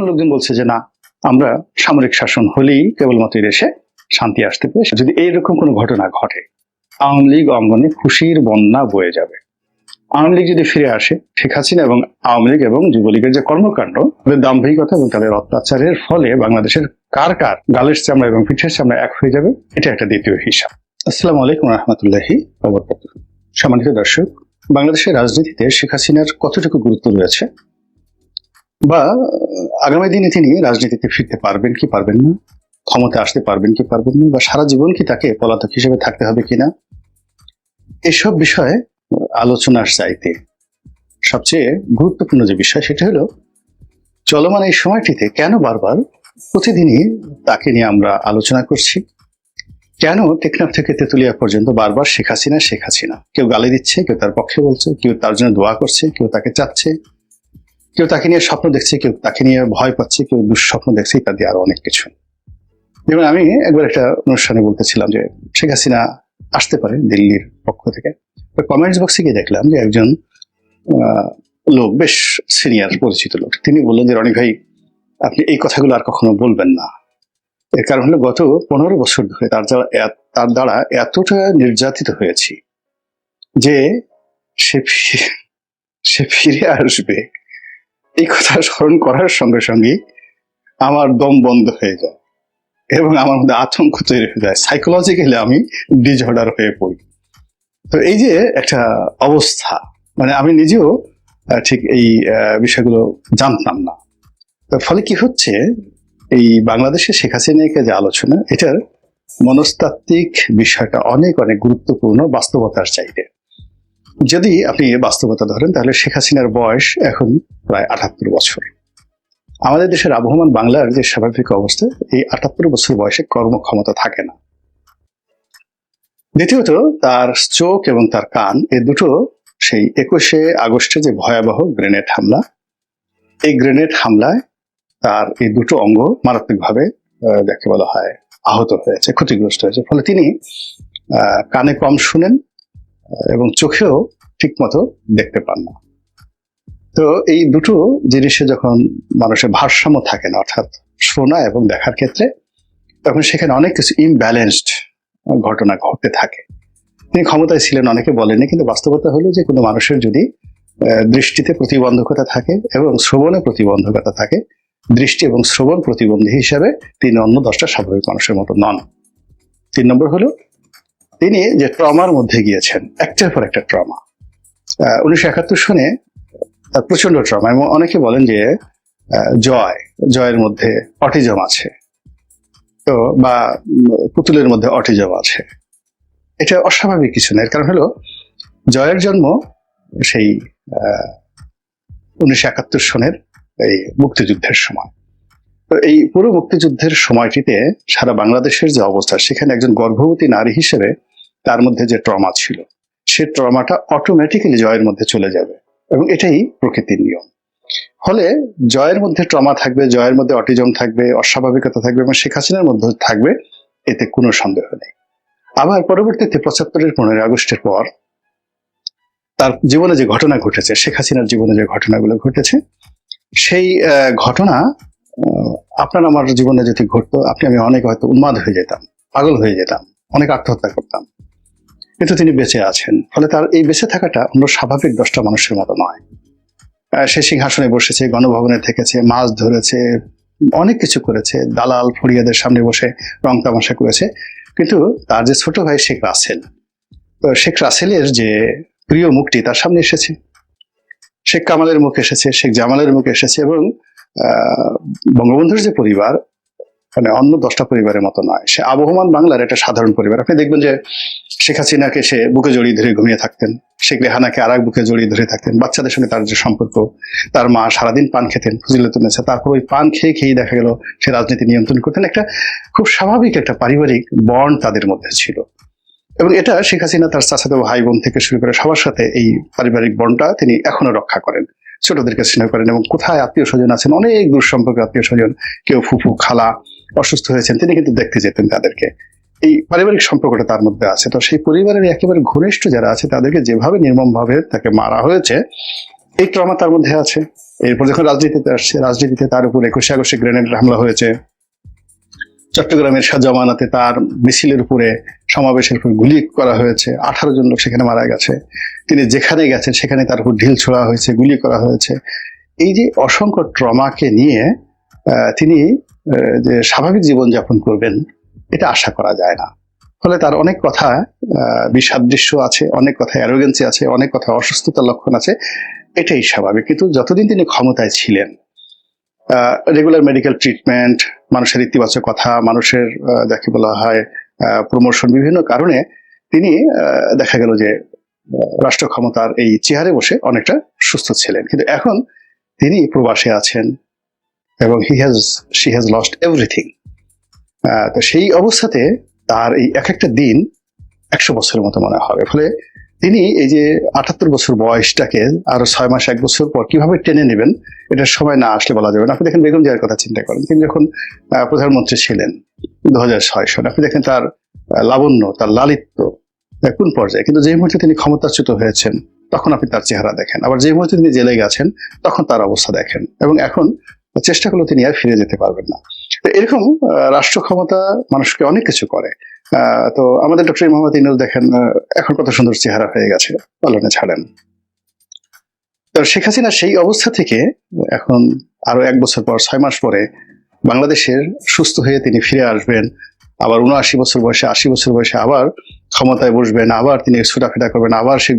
এখন লোকজন বলছে যে না, আমরা সামরিক শাসন হলেই কেবলমাত্র দেশে শান্তি আসতে পারে যদি এইরকম কোনো ঘটনা ঘটে, আওয়ামী লীগ অঙ্গনে খুশির বন্যা বয়ে যাবে। আওয়ামী লীগ যদি ফিরে আসে শেখ হাসিনা এবং আওয়ামী লীগ এবং যুবলীগের যে কর্মকাণ্ড তাদের দাম্ভিকতা এবং তাদের অত্যাচারের ফলে বাংলাদেশের কার কার গালের চামড়া এবং পিঠের চামড়া এক হয়ে যাবে, এটা একটা দ্বিতীয় হিসাব। আসসালামু আলাইকুম রহমতুল্লাহি সম্মানিত দর্শক, বাংলাদেশের রাজনীতিতে শেখ হাসিনার কতটুকু গুরুত্ব রয়েছে বা আগামী দিনে তিনি রাজনীতিতে ফিরতে পারবেন কি পারবেন না ক্ষমতা আসতে পারবেন কি পারবেন না, বা সারা জীবন কি তাকে পলাতক হিসেবে থাকতে হবে কিনা, এসব বিষয়ে আলোচনার চাইতে সবচেয়ে গুরুত্বপূর্ণ যে বিষয় সেটা হলো, চলমান এই সময়টিতে কেন বারবার প্রতিদিনই তাকে নিয়ে আমরা আলোচনা করছি, কেন টেকনাফ থেকে তেতুলিয়া পর্যন্ত বারবার শেখ হাসিনা শেখ হাসিনা? কেউ গালি দিচ্ছে, কেউ তার পক্ষে বলছে, কেউ তার জন্য দোয়া করছে, কেউ তাকে চাচ্ছে কেউ তাকে নিয়ে স্বপ্ন দেখছে, কেউ তাকে নিয়ে ভয় পাচ্ছে, কেউ দুঃস্বপ্ন দেখছে, ইত্যাদি আরও অনেক কিছু। যেমন আমি একবার একটা অনুষ্ঠানে বলতেছিলাম যে শেখ হাসিনা আসতে পারে দিল্লির পক্ষ থেকে। কমেন্টস বক্সে গিয়ে দেখলাম যে একজন লোক, বেশ সিনিয়র পরিচিত লোক। তিনি বললেন যে, রনি ভাই, আপনি এই কথাগুলো আর কখনো বলবেন না। এর কারণ হলো গত পনেরো বছর ধরে তার দ্বারা তার দ্বারা এতটা নির্যাতিত হয়েছি যে সে ফিরে আসবে। এই কথা স্মরণ করার সঙ্গে সঙ্গে আমার দম বন্ধ হয়ে যায় এবং আমার মধ্যে আতঙ্ক তৈরি হয়ে যায়। সাইকোলজিক্যালি আমি ডিজঅর্ডার হয়ে পড়ি। তো এই যে একটা অবস্থা মানে আমি নিজেও ঠিক এই বিষয়গুলো জানতাম না। ফলে কি হচ্ছে, এই বাংলাদেশে শেখ হাসিনাকে যে আলোচনা, এটার মনস্তাত্ত্বিক বিষয়টা অনেক অনেক গুরুত্বপূর্ণ, বাস্তবতার চাইতে। যদি আপনি বাস্তবতা ধরেন, তাহলে শেখ হাসিনার বয়স এখন প্রায় আটাত্তর বছর। আমাদের দেশের আবহমান বাংলার যে স্বাভাবিক অবস্থা, এই আটাত্তর বছর বয়সে কর্মক্ষমতা থাকে না। দ্বিতীয়ত, তার চোখ এবং তার কান, এ দুটো সেই একুশে আগস্টে যে ভয়াবহ গ্রেনেড হামলা, এই গ্রেনেড হামলায় তার এই দুটো অঙ্গ মারাত্মকভাবে যাকে বলা হয় আহত হয়েছে, ক্ষতিগ্রস্ত হয়েছে। ফলে তিনি কানে কম শুনেন এবং চোখেও ঠিকমতো দেখতে পান না। তো এই দুটো জিনিসে যখন মানুষের ভারসাম্য থাকে না, অর্থাৎ শোনা এবং দেখার ক্ষেত্রে, তখন সেখানে অনেক কিছু ইমব্যালেন্সড ঘটনা ঘটতে থাকে। তিনি ক্ষমতায় ছিলেন, অনেকে বলেনি কিন্তু বাস্তবতা হলো যে কোনো মানুষের যদি দৃষ্টিতে প্রতিবন্ধকতা থাকে এবং শ্রবণে প্রতিবন্ধকতা থাকে, দৃষ্টি এবং শ্রবণ প্রতিবন্ধী হিসাবে তিনি অন্য দশটা স্বাভাবিক মানুষের মতো নন। তিন নম্বর হলো তিনি যে ট্রমার মধ্যে গিয়েছেন, একটার পর একটা ট্রমা। উনিশশো একাত্তর সনে তার প্রচণ্ড ট্রমা এবং অনেকে বলেন যে জয়, জয়ের মধ্যে অটিজম আছে। তো, বা, পুতুলের মধ্যে অটিজম আছে। এটা অস্বাভাবিক কিছু না এর কারণ হলো, জয়ের জন্ম সেই উনিশশো একাত্তর সনের এই মুক্তিযুদ্ধের সময়। তো এই পুরো মুক্তিযুদ্ধের সময়টিতে সারা বাংলাদেশের যে অবস্থা, সেখানে একজন গর্ভবতী নারী হিসেবে তার মধ্যে যে ট্রমা ছিল, সে ট্রমাটা অটোমেটিক্যালি জয়ের মধ্যে চলে যাবে এবং এটাই প্রকৃতির নিয়ম। ফলে জয়ের মধ্যে ট্রমা থাকবে, জয়ের মধ্যে অটিজম থাকবে, অস্বাভাবিকতা থাকবে এবং শেখ হাসিনার মধ্যে থাকবে, এতে কোনো সন্দেহ নেই। আবার পরবর্তীতে পঁচাত্তরের পনেরোই আগস্টের পর তার জীবনে যে ঘটনা ঘটেছে, শেখ হাসিনার জীবনে যে ঘটনাগুলো ঘটেছে, সেই ঘটনা আপনার আমার জীবনে যদি ঘটতো, আপনি, আমি অনেক হয়তো উন্মাদ হয়ে যেতাম, পাগল হয়ে যেতাম, অনেক আত্মহত্যা করতাম। কিন্তু তিনি বেঁচে আছেন। ফলে তার এই বেঁচে থাকাটা অন্য স্বাভাবিক দশটা মানুষের মতো নয়। সে সিংহাসনে বসেছে, গণভবনে থেকেছে, মাছ ধরেছে, অনেক কিছু করেছে। দালাল ফরিয়াদের সামনে বসে রং তামাশা করেছে। কিন্তু তার যে ছোট ভাই শেখ রাসেল, তো শেখ রাসেলের যে প্রিয় মুখটি তার সামনে এসেছে। শেখ কামালের মুখ এসেছে, শেখ জামালের মুখ এসেছে এবং বঙ্গবন্ধুর যে পরিবার মানে অন্য দশটা পরিবারের মতো নয়। সে আবহমান বাংলার একটা সাধারণ পরিবার। আপনি দেখবেন যে শেখ হাসিনাকে সে বুকে জড়িয়ে ধরে ঘুমিয়ে থাকতেন। শেখ রেহানাকে আর এক বুকে জড়িয়ে ধরে থাকতেন। বাচ্চাদের সঙ্গে তার যে সম্পর্ক, তার মা সারাদিন পান খেতেন ফজিলতুন্নেসা তারপর ওই পান খেয়ে খেয়েই দেখা গেল সে রাজনীতি নিয়ন্ত্রণ করতেন। একটা খুব স্বাভাবিক একটা পারিবারিক বন্ড তাদের মধ্যে ছিল। এবং এটা শেখ হাসিনা তার চাচাতো ভাই বোন থেকে শুরু করে সবার সাথে এই পারিবারিক বন্ডটা তিনি এখনও রক্ষা করেন। ছোটদেরকে স্নেহ করেন এবং কোথায় আত্মীয় স্বজন আছেন, অনেক দূর সম্পর্কে আত্মীয় স্বজন, কেউ ফুফু, খালা অসুস্থ হয়েছেন, তিনি কিন্তু দেখতে যেতেন তাদেরকে। এই পারিবারিক সম্পর্কটা তার মধ্যে আছে। তো সেই পরিবারের একেবারে ঘনিষ্ঠ যারা আছে, তাদেরকে যেভাবে নির্মমভাবে তাকে মারা হয়েছে, এই ট্রমা তার মধ্যে আছে। এরপর যখন রাজনীতিতে আসছে, রাজনীতিতে তার উপর একুশে আগস্টে গ্রেনেড হামলা হয়েছে। চট্টগ্রামের শাহ জামানাতে তার মিছিলের উপরে সমাবেশের উপর গুলি করা হয়েছে। আঠারো জন লোক সেখানে মারা গেছে। তিনি যেখানে গেছেন, সেখানে তার উপর ঢিল ছোড়া হয়েছে, গুলি করা হয়েছে। এই যে অসংখ্য ট্রমাকে নিয়ে তিনি যে স্বাভাবিক জীবনযাপন করবেন এটা আশা করা যায় না। ফলে তার অনেক কথা আহ, বিষাদৃশ্য আছে অনেক কথা অ্যারোগেন্সি আছে অনেক কথা অসুস্থতার লক্ষণ আছে এটাই স্বাভাবিক। কিন্তু যতদিন তিনি ক্ষমতায় ছিলেন রেগুলার মেডিকেল ট্রিটমেন্ট মানুষের ইতিবাচক কথা মানুষের যাকে বলা হয় প্রমোশন বিভিন্ন কারণে তিনি দেখা গেল যে রাষ্ট্র ক্ষমতার এই চেহারে বসে অনেকটা সুস্থ ছিলেন। কিন্তু এখন তিনি প্রবাসে আছেন এবং he has she has lost everything তো সেই অবস্থাতে তার এই এক একটা দিন একশো বছরের মতো মনে হবে ফলে তিনি এই যে আটাত্তর বছর বয়সটাকে আরও ছয় মাস, এক বছর পর কীভাবে টেনে নেবেন এটা সময় না আসলে বলা যাবে না। আপনি দেখেন বেগম জিয়ার কথা চিন্তা করেন। তিনি যখন প্রধানমন্ত্রী ছিলেন দু হাজার ছয় সালে, আপনি দেখেন তার লাবণ্য, তার লালিত্য কোন পর্যায়ে? কিন্তু যে মুহূর্তে তিনি ক্ষমতাচ্যুত হয়েছেন, তখন আপনি তার চেহারা দেখেন। আবার যে মুহূর্তে তিনি জেলে গেছেন, তখন তার অবস্থা দেখেন। এবং এখন চেষ্টা করলে তিনি আর ফিরে যেতে পারবেন না। এরকম রাষ্ট্র ক্ষমতা মানুষকে অনেক কিছু করে। তো আমাদের ডক্টর মোহাম্মদ ইনুজ দেখেন এখন কত সুন্দর চেহারা হয়ে গেছে, পালনে ছাড়েন। তো শেখ হাসিনা সেই অবস্থা থেকে এখন আরও এক বছর পর, ছয় মাস পরে বাংলাদেশের সুস্থ হয়ে তিনি ফিরে আসবেন। আবার উনআশি বছর বয়সে, আশি বছর বয়সে আবার ক্ষমতায় বসবেন, আবার তিনি ছোটাফেটা করবেন, আবার সেই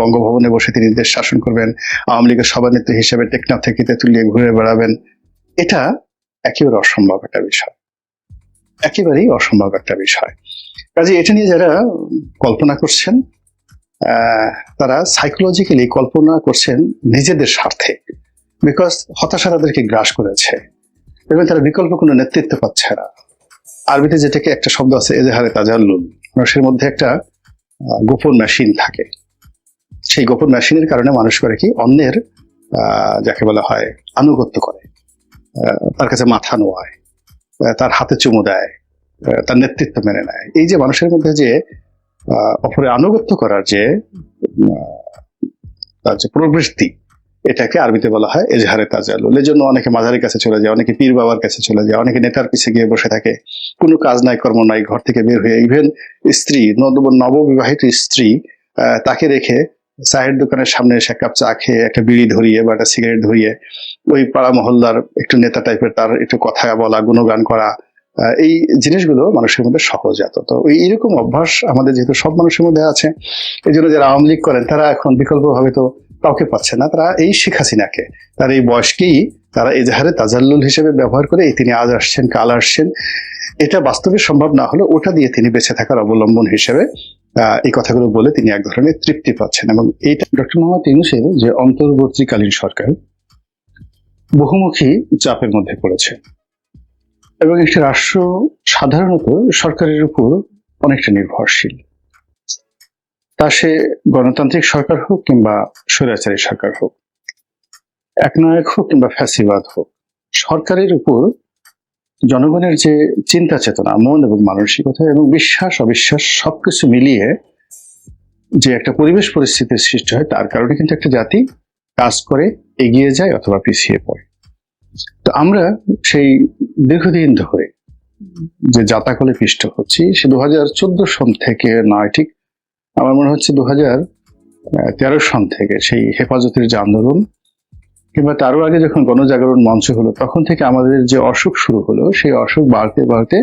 বঙ্গভবনে বসে তিনি দেশ শাসন করবেন, আওয়ামী লীগের সভানেত্রী হিসেবে টেকনাফ থেকে তেঁতুলিয়ে ঘুরে বেড়াবেন। এটা একেবারে অসম্ভব একটা বিষয়। একেবারেই অসম্ভব একটা বিষয়। কাজে এটা নিয়ে যারা কল্পনা করছেন তারা সাইকোলজিক্যালি কল্পনা করছেন নিজেদের স্বার্থে। বিকজ হতাশা তাদেরকে গ্রাস করেছে। এবং তারা বিকল্প কোনো নেতৃত্ব পাচ্ছে না। আরবিতে যেটাকে একটা শব্দ আছে, এজেহারে তাজাল্লুল। মানুষের মধ্যে একটা গোপন মেশিন থাকে। সেই গোপন মেশিনের কারণে মানুষ করে কি? অন্যের যাকে বলা হয় আনুগত্য করে। তার কাছে মাথা নোয়ায় তার হাতে চুমু দেয় তার নেতৃত্ব মেনে নেয়। এই যে মানুষের মধ্যে যে অপরে আনুগত্য করার যে তার যে প্রবৃত্তি, এটাকে আরবিতে বলা হয় এজহারে তাজালুল এই জন্য অনেকে মাঝারের কাছে চলে যায়, অনেকে পীর বাবার কাছে চলে যায়, অনেকে নেতার পিছে গিয়ে বসে থাকে। কোনো কাজ নাই, কর্ম নাই, ঘর থেকে বের হয়ে ইভেন স্ত্রী নব- নববিবাহিত স্ত্রী তাকে রেখে চায়ের দোকানের সামনে এসে কাপ চা খেয়ে, একটা বিড়ি ধরিয়ে বা একটা সিগারেট ধরিয়ে ওই পাড়া মহল্লার একটু নেতা টাইপের তার একটু কথা বলা, গুণগান করা এই জিনিসগুলো মানুষের মধ্যে সহজাত। তো ওই এরকম অভ্যাস আমাদের যেহেতু সব মানুষের মধ্যে আছে, এই জন্য যারা আওয়ামী লীগ করেন, তারা এখন বিকল্পভাবে তো কাউকে পাচ্ছে না। তারা এই শেখ হাসিনাকে, তার এই বয়সকেই তারা এজাহারে তাজাল্লুল হিসেবে ব্যবহার করে, এই তিনি আজ আসছেন, কাল আসছেন, এটা বাস্তবে সম্ভব না হলে ওটা দিয়ে তিনি বেঁচে থাকার অবলম্বন হিসেবে এই কথাগুলো বলে তিনি এক ধরনের তৃপ্তি পাচ্ছেন এবং এইটা ডক্টর মোহাম্মদ ইউনুসের যে অন্তর্বর্তীকালীন সরকার, বহুমুখী চাপের মধ্যে পড়েছে। এবং একটি রাষ্ট্র সাধারণত সরকারের উপর অনেকটা নির্ভরশীল। তা সে গণতান্ত্রিক সরকার হোক কিংবা স্বৈরাচারী সরকার হোক, একনায়ক হোক কিংবা ফ্যাসিবাদ হোক, সরকারের উপর জনগণের যে চিন্তা চেতনা, মন এবং মানসিকতা এবং বিশ্বাস, অবিশ্বাস সবকিছু মিলিয়ে যে একটা পরিবেশ পরিস্থিতির সৃষ্টি হয়, তার কারণে কিন্তু একটা জাতি কাজ করে এগিয়ে যায় অথবা পিছিয়ে পড়ে। তো আমরা সেই দীর্ঘদিন ধরে যে জাতাকলে পিষ্ট হচ্ছি, সে দু হাজার চোদ্দ সন থেকে নয়, ঠিক আমার মনে হচ্ছে দু হাজার তেরো সন থেকে সেই হেফাজতের যে আন্দোলন কিংবা তারও আগে যখন গণজাগরণ মঞ্চ হলো, তখন থেকে আমাদের যে অসুখ শুরু হলো, সেই অসুখ বাড়তে বাড়তে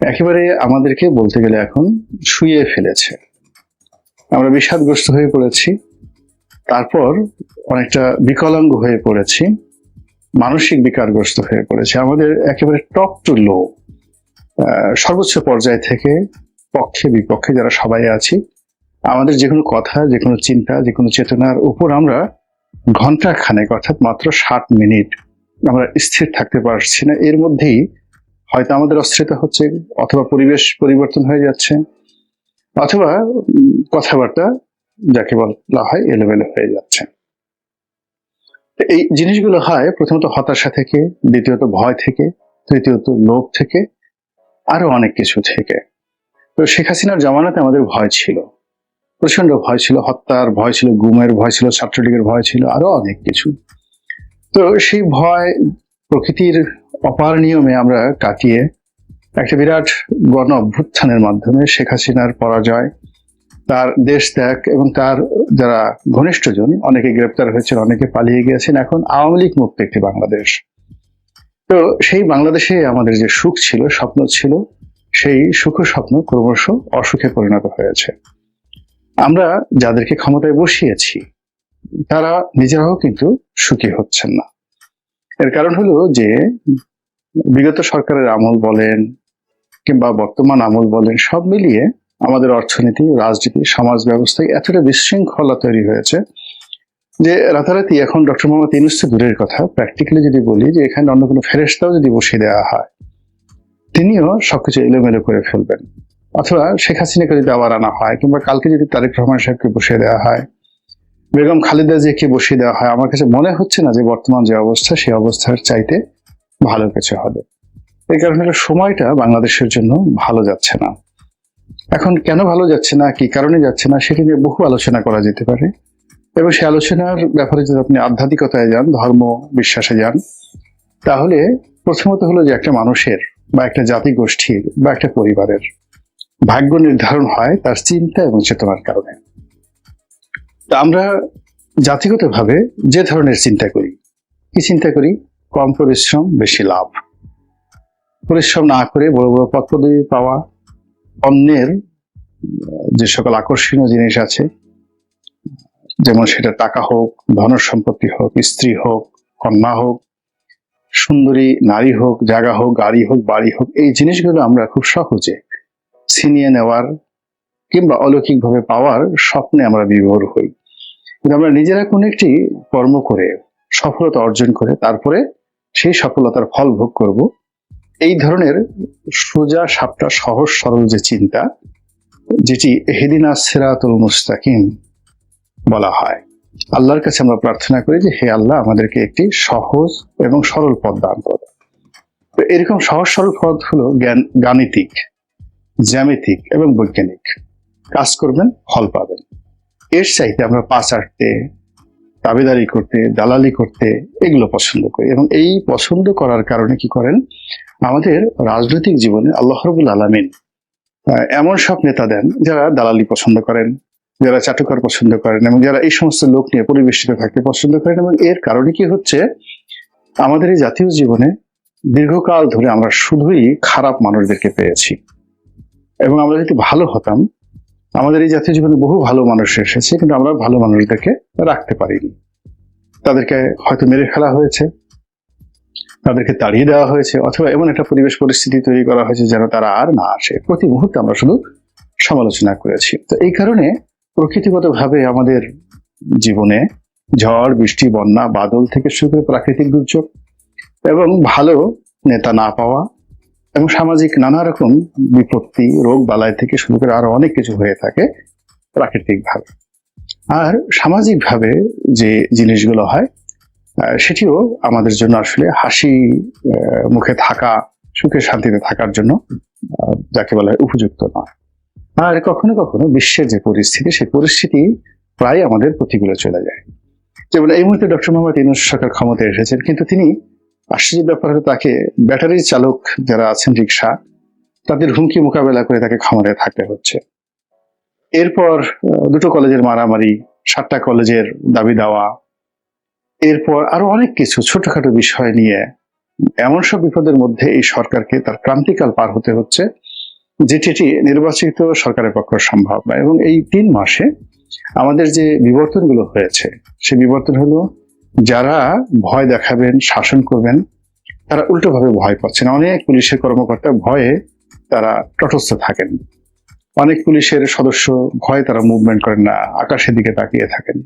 একেবারে আমাদেরকে বলতে গেলে এখন শুয়ে ফেলেছে। আমরা বিষাদগ্রস্ত হয়ে পড়েছি, তারপর অনেকটা বিকলাঙ্গ হয়ে পড়েছি, মানসিক বিকারগ্রস্ত হয়ে পড়েছে। আমাদের একেবারে টপ টু লো সর্বোচ্চ পর্যায় থেকে পক্ষে, বিপক্ষে যারা সবাই আছি, আমাদের যে কোনো কথা যে কোনো চিন্তা যে কোনো চেতনার উপর আমরা ঘণ্টা খানেক অর্থাৎ মাত্র ষাট মিনিট আমরা স্থির থাকতে পারছি না। এর মধ্যেই হয়তো আমাদের অস্থিরতা হচ্ছে অথবা পরিবেশ পরিবর্তন হয়ে যাচ্ছে অথবা কথাবার্তা যাকে বলা হয় এলোমেলো হয়ে যাচ্ছে। এই জিনিসগুলো হয় প্রথমত হতাশা থেকে, দ্বিতীয়ত ভয় থেকে, তৃতীয়ত লোভ থেকে আরও অনেক কিছু থেকে। তো শেখ হাসিনার জামানাতে আমাদের ভয় ছিল। প্রচণ্ড ভয় ছিল, হত্যার ভয় ছিল, গুমের ভয় ছিল, ছাত্রলীগের ভয় ছিল, আরও অনেক কিছু। তো সেই ভয় প্রকৃতির অপার নিয়মে আমরা কাটিয়ে একটা বিরাট গণ অভ্যুত্থানের মাধ্যমে শেখ হাসিনার পরাজয়, তার দেশ ত্যাগ এবং তার যারা ঘনিষ্ঠজন, অনেকে গ্রেপ্তার হয়েছেন, অনেকে পালিয়ে গিয়েছেন, এখন আওয়ামী লীগ মুক্ত একটি বাংলাদেশ। তো সেই বাংলাদেশে আমাদের যে সুখ ছিল, স্বপ্ন ছিল, সেই সুখ স্বপ্ন ক্রমশ অসুখে পরিণত হয়েছে। আমরা যাদেরকে ক্ষমতায় বসিয়েছি, তারা নিজেরাও কিন্তু সুখী হচ্ছেন না। এর কারণ হলো যে, বিগত সরকারের আমল বলেন কিংবা বর্তমান আমল বলেন, সব মিলিয়ে আমাদের অর্থনীতি, রাজনীতি, সমাজ ব্যবস্থায় এতটা বিশৃঙ্খলা তৈরি হয়েছে যে, রাতারাতি এখন ডক্টর মোহাম্মদ ইউনুস দূরের কথা। প্র্যাকটিক্যালি যদি বলি যে, এখানে অন্য কোনো ফেরেস্তাও যদি বসিয়ে দেওয়া হয়, তিনিও সবকিছু এলোমেলো করে ফেলবেন। অথবা শেখ হাসিনাকে যদি আবার আনা হয়, কিংবা কালকে যদি তারেক রহমান সাহেবকে বসিয়ে দেওয়া হয়, বেগম খালেদা জিয়াকে বসিয়ে দেওয়া হয়, আমার কাছে মনে হচ্ছে না যে বর্তমান যে অবস্থা, সেই অবস্থার চাইতে ভালো কিছু হবে। এই কারণে সময়টা বাংলাদেশের জন্য ভালো যাচ্ছে না। এখন কেন ভালো যাচ্ছে না, কি কারণে যাচ্ছে না, সেটা নিয়ে বহু আলোচনা করা যেতে পারে। এবং সে আলোচনার ব্যাপারে যদি আপনি আধ্যাত্মিকতায় যান, ধর্ম বিশ্বাসে যান, তাহলে প্রথমত হলো যে একটা মানুষের বা একটা জাতি গোষ্ঠীর বা একটা পরিবারের ভাগ্য নির্ধারণ হয় তার চিন্তা এবং চেতনার কারণে। তা আমরা জাতিগতভাবে যে ধরনের চিন্তা করি, কি চিন্তা করি? কম পরিশ্রম, বেশি লাভ। পরিশ্রম না করে বড় বড় পদ পদবি পাওয়া, অন্যের, যে সকল আকর্ষণীয় জিনিস আছে, যেমন সেটা টাকা হোক, ধন সম্পত্তি হোক, স্ত্রী হোক, কন্যা হোক, সুন্দরী, নারী হোক, জায়গা হোক, গাড়ি হোক, বাড়ি হোক, এই জিনিসগুলো আমরা খুব সহজে ছিনিয়ে নেওয়ার কিংবা অলৌকিকভাবে পাওয়ার স্বপ্নে আমরা বিভোর হই। কিন্তু আমরা নিজেরা কোনো একটি কর্ম করে সফলতা অর্জন করে তারপরে সেই সফলতার ফল ভোগ করব। এই ধরনের সোজা সাপটা সহজ সরল যে চিন্তা, যেটি হেদিনা সেরাতুল মুস্তাকিম বলা হয়। আল্লাহর কাছে আমরা প্রার্থনা করি যে, হে আল্লাহ, আমাদেরকে একটি সহজ এবং সরল পথ দান করো। এরকম সহজ সরল পথ হলো জ্ঞান, গাণিতিক। জ্যামিতিক এবং বৈজ্ঞানিক। কাজ করবেন, ফল পাবেন। এর চাইতে আমরা পাঁচ আটতে দাবিদারি করতে, দালালি করতে এগুলো পছন্দ করি এবং এই পছন্দ করার কারণে কি করেন? আমাদের রাজনৈতিক জীবনে আল্লাহ রবুল আলমিন এমন সব নেতা দেন যারা দালালি পছন্দ করেন, যারা চাটুকার পছন্দ করেন এবং যারা এই সমস্ত লোক নিয়ে পরিবেশিত থাকতে পছন্দ করেন এবং এর কারণে কি হচ্ছে? আমাদের এই জাতীয় জীবনে দীর্ঘকাল ধরে আমরা শুধুই খারাপ মানুষদেরকে পেয়েছি। এবং আমরা যদি ভালো হতাম, আমাদের এই জাতীয় জীবনে বহু ভালো মানুষ এসেছে, কিন্তু আমরা ভালো মানুষদেরকে রাখতে পারিনি। তাদেরকে হয়তো মেরে ফেলা হয়েছে, তাদেরকে তাড়িয়ে দেওয়া হয়েছে, অথবা এমন একটা পরিবেশ পরিস্থিতি তৈরি করা হয়েছে যেন তারা আর না আসে। প্রতি মুহূর্তে আমরা শুধু সমালোচনা করেছি। তো এই কারণে প্রকৃতিগতভাবে আমাদের জীবনে ঝড়, বৃষ্টি, বন্যা, বাদল থেকে শুরু করে প্রাকৃতিক দুর্যোগ এবং ভালো নেতা না পাওয়া এবং সামাজিক নানা রকম বিপত্তি, রোগ, বালাই থেকে শুরু করে আরও অনেক কিছু হয়ে থাকে প্রাকৃতিকভাবে। আর সামাজিকভাবে যে জিনিসগুলো হয় সেটিও আমাদের জন্য আসলে হাসি মুখে থাকা, সুখে শান্তিতে থাকার জন্য যাকে বলা হয় উপযুক্ত নয়। আর কখনো কখনো বিশ্বের যে পরিস্থিতি, সেই পরিস্থিতি প্রায় আমাদের প্রতিকূলে চলে যায়। যেমন এই মুহূর্তে ডক্টর মোহাম্মদ ইনুস সরকার ক্ষমতায় এসেছেন, কিন্তু তিনি আশ্চর্যের ব্যাপার হলো তাকে ব্যাটারি চালক যারা আছেন রিক্সা তাদের হুমকি মোকাবেলা করে তাকে ক্ষমতায় থাকতে হচ্ছে। এরপর দুটো কলেজের মারামারি, সাতটা কলেজের দাবি দেওয়া, এরপর আরও অনেক কিছু ছোটখাটো বিষয় নিয়ে এমন সব বিপদের মধ্যে এই সরকারকে তার ক্রান্তিকাল পার হতে হচ্ছে, যেটি নির্বাচিত সরকারের পক্ষ সম্ভব না এবং এই তিন মাসে আমাদের যে বিবর্তনগুলো হয়েছে, সে বিবর্তন হলো যারা ভয় দেখাবেন, শাসন করবেন, তারা উল্টোভাবে ভয় পাচ্ছেন অনেক পুলিশের কর্মকর্তা ভয়ে তারা তটস্থ থাকেন। অনেক পুলিশের সদস্য ভয়ে তারা মুভমেন্ট করেন না, আকাশের দিকে তাকিয়ে থাকেন।